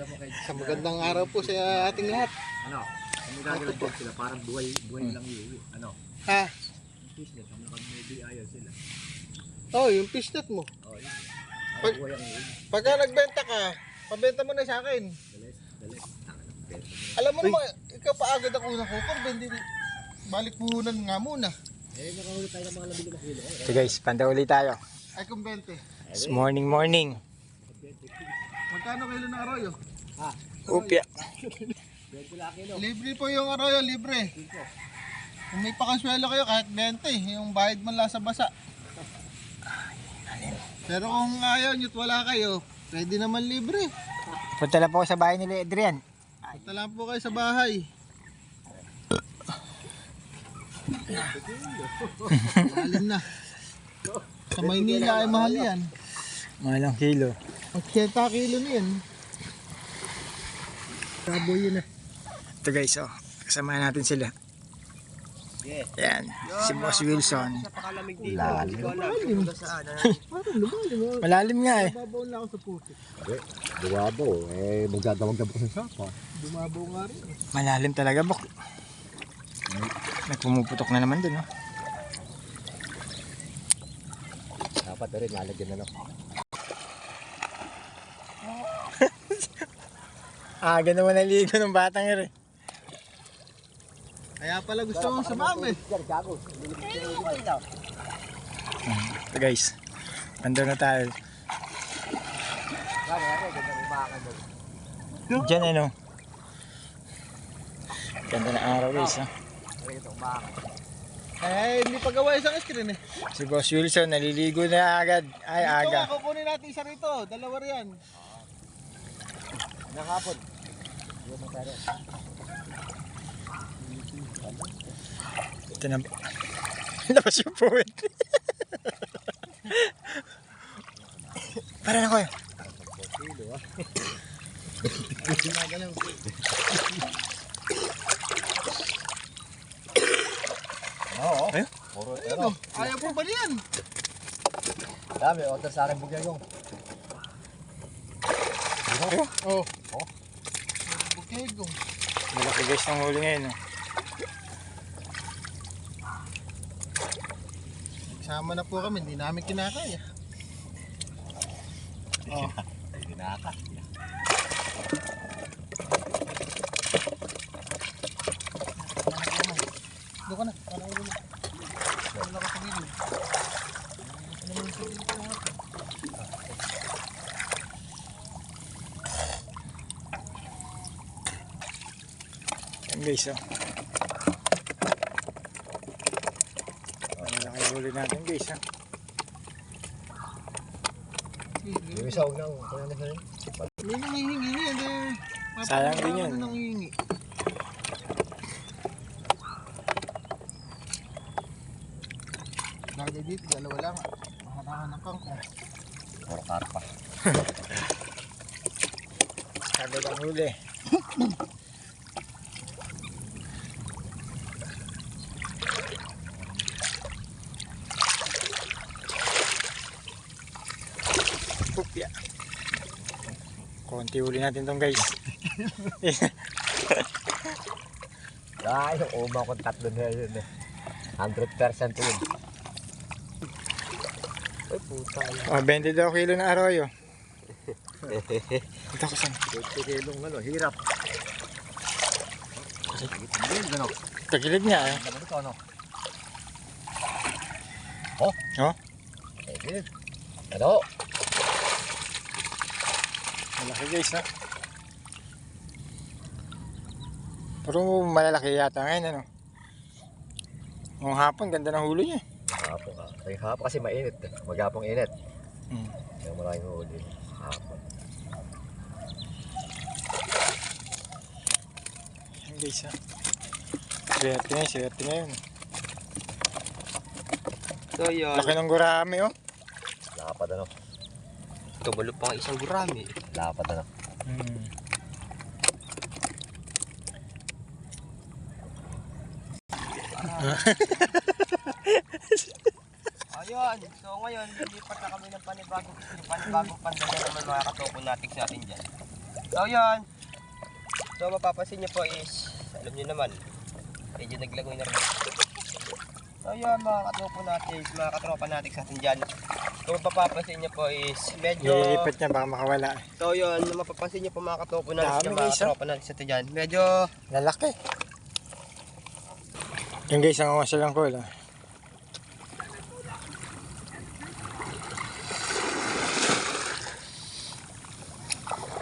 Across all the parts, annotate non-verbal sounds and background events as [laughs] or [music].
Dala mo kay Sa magandang araw po sa ating lahat. Ano? Kung magagalan dyan sila, parang buhay, buhay lang iuwi. Ano? Ha? Fish net, kung naka-maybe ayaw sila. Oh, yung fishnet mo. Oh, yun. Pag- ang. Pagka nagbenta ka, pabenta mo na sa akin. Dalis, dalis. Alam mo naman, ikaw pa agad ako unang kukor, hindi balik puhunan nga muna. Eh, nakahuli tayo ng mga labing limang kilo. Eh, So guys, panda ulit tayo. Ay 20. It's morning morning. Magkano kilo ng arroyo? Upya. 20 lang kilo. Libre po yung arroyo, libre. Kung may pakaswelo kayo, kahit 20, yung bayad mo lang sa basa. Pero kung ayaw nyo't wala kayo, pwede naman libre. Punta lang po ako sa bahay nila Adrian. Punta lang po kayo sa bahay. Mahalin na. Sa Maynila ay mahal yan. Malang kilo. 80 kilo na yan. Sabo yun eh. Ito guys, oh. Kasama natin sila. Yeah. Yan. Si Boss Wilson. Lalim. Hindi ko alam Lalim. kung saan. Parang lumalim. oh. Malalim nga eh. Babaw na ako sa puso. Duwabo. Eh, magdadawag-dawag sa sapa. Bumabaw nga rin. Malalim talaga, Bok. Nagpumuputok na naman dun, oh. Dapat na rin, lalagyan na lang. Aga naman naligo ng batang yun eh. Kaya pala gusto mong sumama eh. Ito guys. Nandun na tayo. Diyan ano. Ganda na araw guys. Oh. Eh, hindi pa gawa isang screen eh. Si Boss Wilson naliligo na agad. Ay, Dito aga. kukunin natin isa rito. Dalawa riyan. Nakapon. Ito na. [laughs] Labas yung puwet. [laughs] Para na ko eh. Oo. Eh? Puro Ano? Ayaw po ba niyan? Dami, order sa akin bugyan yung. Oh. Oh. Bukegong. Malaki guys ng huli ngayon. Oh. Sama na po kami, hindi namin kinakaya. [laughs] Oh. Ay, ginaka. Doon ka na, para ulo mo. Wala ka sa gilid. Ano naman sa gilid ko? Yan guys. Oh. Malaki huli natin guys. Oh. Yung isa, huwag na. Na. May nangihingi eh. Sayang din yun. Lagi dito, dalawa lang. Mahanahan ng kangkong. Puro karpa. Agad [laughs] ang huli. [laughs] Konti huli natin tong guys. [laughs] Ay, yung uma kong tatlo na yun eh. 100% yun. Ay, puta. Oh, 22 kilo na arroyo. [laughs] Ito ko saan. 20 kilong ano, hirap. Tagilid niya eh. Ano? Oh? Eh, gilid. Ano? Malaki guys ha. Pero malalaki yata ngayon ano. Ngong hapon, ganda ng huli niya. Hapon ka. Ay, hapon kasi mainit. Maghapong init. Hmm. Kaya maraming huli. Hapon. Yan guys ha. Swerte na yun, swerte na yun. So yun, Laki ng gurami oh. Lapad ano. tumulo pa ang isang gurami. Lapad ano. Hmm. [laughs] Ayun, so ngayon, lilipat na kami ng panibagong, panibagong pandala naman mga katuko natin sa atin dyan. So yun. So mapapansin niyo po is, alam niyo naman, medyo naglagoy na rin. So yun mga katropa natin, mga katropa natin sa atin dyan. Kung mapapansin niyo po is, medyo... Nililipat niya baka makawala. So yun, mapapansin niyo po mga katropa natin, Dami, mga guys, ah. katropa sa atin dyan. Medyo Lalaki. Yung guys, ang awas lang ko lang.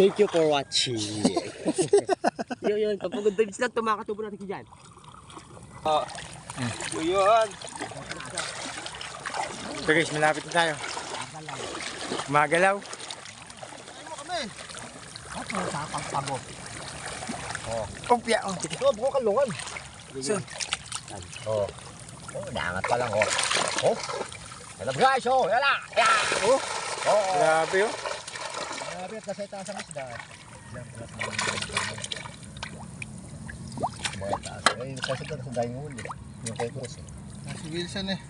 Thank you for watching. [laughs] yun yun, kapag dalis lang, tumakatubo natin dyan. Oh, so yun. So guys, malapit na tayo. Magalaw. Sa pagpabo. Upya. Oh, sige. Oh, buko kalungan. So, Oh. Oh, naangat pa lang oh. Oh. Hello guys, oh, yala. Yeah. Oh. Oh. grabe oh. Grabe at nasa itaas ang isda. Mga taas. Eh, kasi doon sa dahing huli. Yung kay Cruz. eh. Si Wilson eh.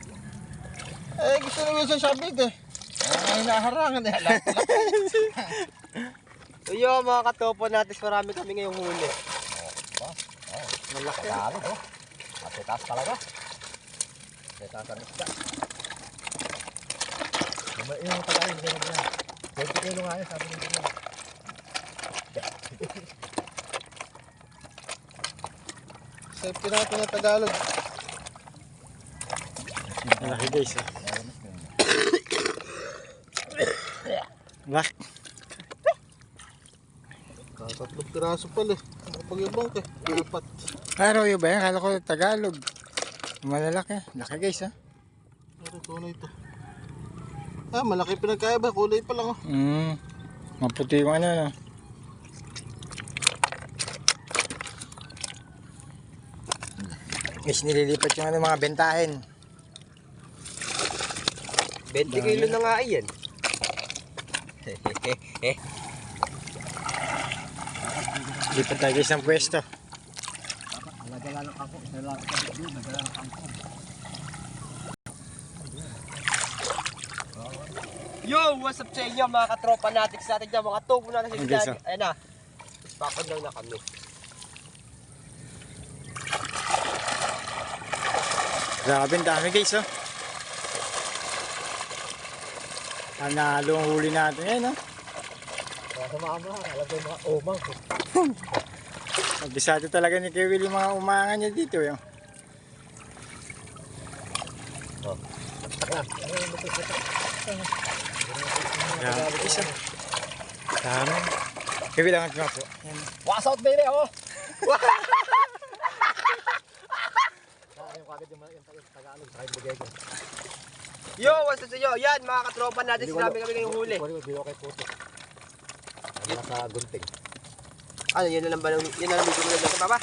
Eh, gusto ni Wilson sabit eh. Ay, naharangan eh. Alam. [laughs] So yun mga katopo natin, marami kami ngayong huli. Malaki. Tagalog, oh. At itaas talaga. Sa itaas ang isda. Yung, yung Tagalog, hindi na yan. 20 kilo nga yun, sabi nila. Safety natin ng Tagalog. Malaki guys. Oh. Laki. Katatlong piraso pala eh. Nakapag-ibang ka. Apat. Araw yun ba yan? Kala ko Tagalog. Malalaki. Laki guys ah. Pero tunay ito. Ah, malaki pinagkaiba. Kulay pa lang oh. Mm. Maputi yung ano no. Guys, nililipat yung ano, mga bentahin. 20 kilo na nga yan. Lipat tayo guys ng pwesto. Nagdala ng ako. Nagdala ng ako. Yo, what's up sa inyo mga katropa natin sa atin dyan, mga tubo natin sa Okay, dyan. Ayan na, papad lang na kami. Grabe, ang dami guys oh. Panalo ang huli natin eh no. Mga mga, alam ko yung mga umang ko. Abisado talaga ni Kewil yung mga umangan niya dito eh. oh. Ayan, ayan, guys oh. Dami. Kewil ang nga po. Yan. Was out baby, oh! [laughs] Yung yung, yung, yung Tagalog, yung bugay ko. Yo, what's up sa inyo? Yan, mga katropa natin, sinabi kami ngayong huli. Bilo kay puto. Ano sa gunting. Ano, yun na lang ba, yun na lang dito mo sa baba?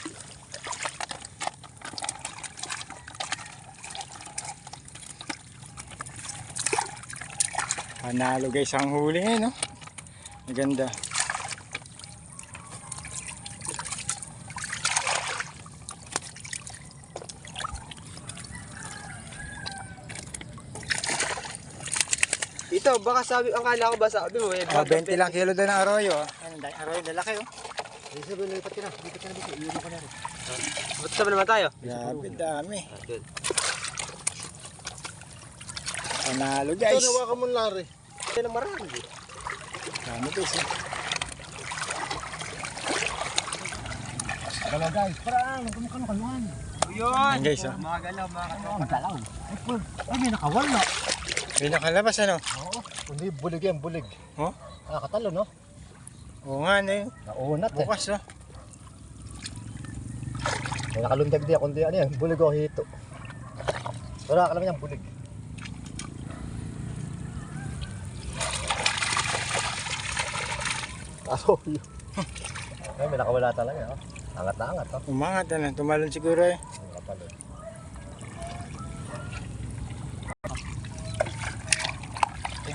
Panalo guys ang huli eh no. Maganda. Ito, baka sabi, ang kala ko ba sabi mo, eh, Oh, baka 20 lang kilo doon ng arroyo. dahil arroyo lalaki oh. Hindi sabi, lipat ka na. Lipat ka na dito. Iyon ka na rin. Ba't sabi naman tayo? Grabe dami. Ah, good. Panalo Ito guys. nawa ka mo lari. Ito na marami. Dami guys. oh. Dalawa guys, parang, kumukha ng kalungan. Yun! Yan, guys, oh. Mga galaw, mga katropa. Ang dalaw. Ay, may nakawala. May nakalabas ano. Oo. Hindi, bulig yan, bulig. Oh? Ah, katalo, no? Oo nga ano eh. Naunat eh. Bukas oh. May nakalundag di kundi ano yan, bulig o hito. Ka lang yan, bulig. Aso, yun. [laughs] Ay, may nakawala talaga, oh. Angat na angat, oh. Umangat ano. Tumalon siguro eh. Ang kapal, eh.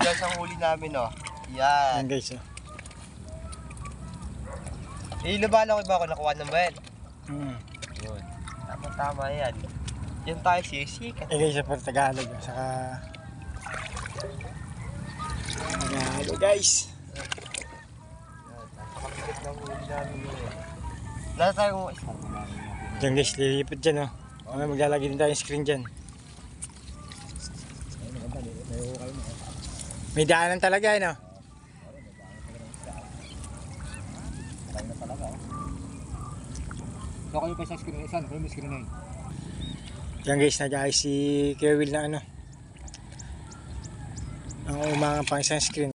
Ito sa huli namin, oh. Yan. Yan guys oh. Eh, lumala ko ba ako nakuha ng bayan? Mm. Yun. Tama-tama yan. Yan tayo sisikat. Eh guys, sa Tagalog. oh. Saka... Panalo guys. Nahuli namin yun. Nasa tayong Diyan guys, lilipad dyan oh. Mamaya maglalagay din tayo ng screen dyan. May daanan talaga eh no? So kayo pa sa screen, saan? Kayo may screen na yun. Yan guys, nag-ayos si Kuya Will na ano. Ang umangang pang isang screen.